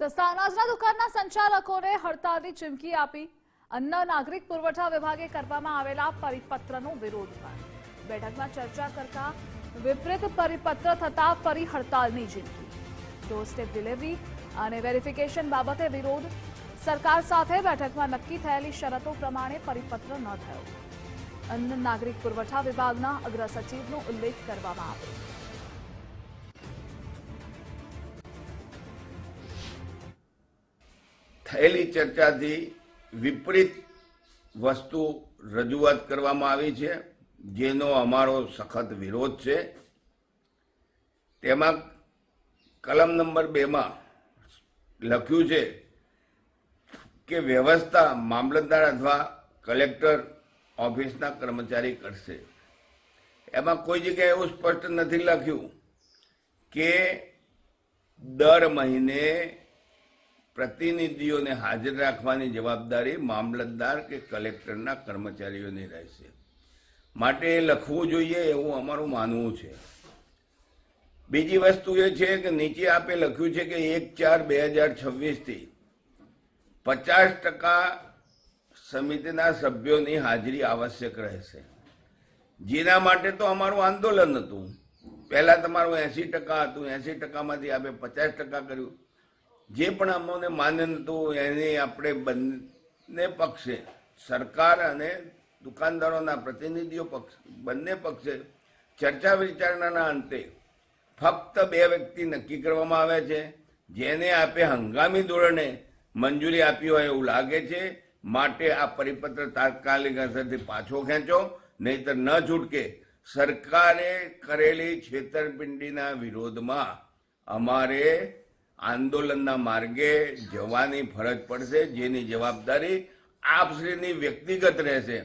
સસ્તા અનાજના દુકાનના સંચાલકોને હડતાલની ચીમકી આપી. અન્ન નાગરિક પુરવઠા વિભાગે કરવામાં આવેલા પરિપત્રનો વિરોધ કર્યો બેઠકમાં ચર્ચા કરતા વિપરીત પરિપત્ર થતા ફરી હડતાલની ચીમકી. ડોર ડિલિવરી અને વેરિફિકેશન બાબતે વિરોધ. સરકાર સાથે બેઠકમાં નક્કી થયેલી શરતો પ્રમાણે પરિપત્ર ન થયો. અન્ન નાગરિક પુરવઠા વિભાગના અગ્ર સચિવનો ઉલ્લેખ કરવામાં આવ્યો. થયેલી ચર્ચાથી વિપરીત વસ્તુ રજૂઆત કરવામાં આવી છે, જેનો અમારો સખત વિરોધ છે. તેમાં કલમ નંબર બેમાં લખ્યું છે કે વ્યવસ્થા મામલતદાર અથવા કલેક્ટર ઓફિસના કર્મચારી કરશે. એમાં કોઈ જગ્યાએ એવું સ્પષ્ટ નથી લખ્યું કે દર મહિને પ્રતિનિધિઓને હાજર રાખવાની જવાબદારી મામલતદાર કે કલેક્ટરના કર્મચારીઓની રહેશે. માટે લખવું જોઈએ એવું અમારું માનવું છે. બીજી વસ્તુ એ છે કે નીચે આપે લખ્યું છે કે એક ચાર બે હજાર છવ્વીસથી પચાસ ટકા સમિતિના સભ્યોની હાજરી આવશ્યક રહેશે. જેના માટે તો અમારું આંદોલન હતું. પહેલાં તમારું એંસી ટકા હતું. એંસી ટકામાંથી આપણે પચાસ ટકા કર્યું. જે પણ અમને માન્ય નતું એની આપણે બંને પક્ષે, સરકાર અને દુકાનદારોના પ્રતિનિધિઓ પક્ષ, બંને પક્ષે ચર્ચા વિચારણાના અંતે ફક્ત બે વ્યક્તિ નક્કી કરવામાં આવ્યા છે. જેને આપે હંગામી ધોરણે મંજૂરી આપી હોય એવું લાગે છે. માટે આ પરિપત્ર તાત્કાલિક અસરથી પાછો ખેંચો. નહીતર ન છૂટકે સરકારે કરેલી છેતરપિંડીના વિરોધમાં અમારે આંદોલનના માર્ગે જવાની ફરજ પડશે જેની જવાબદારી આપશ્રીની વ્યક્તિગત રહેશે.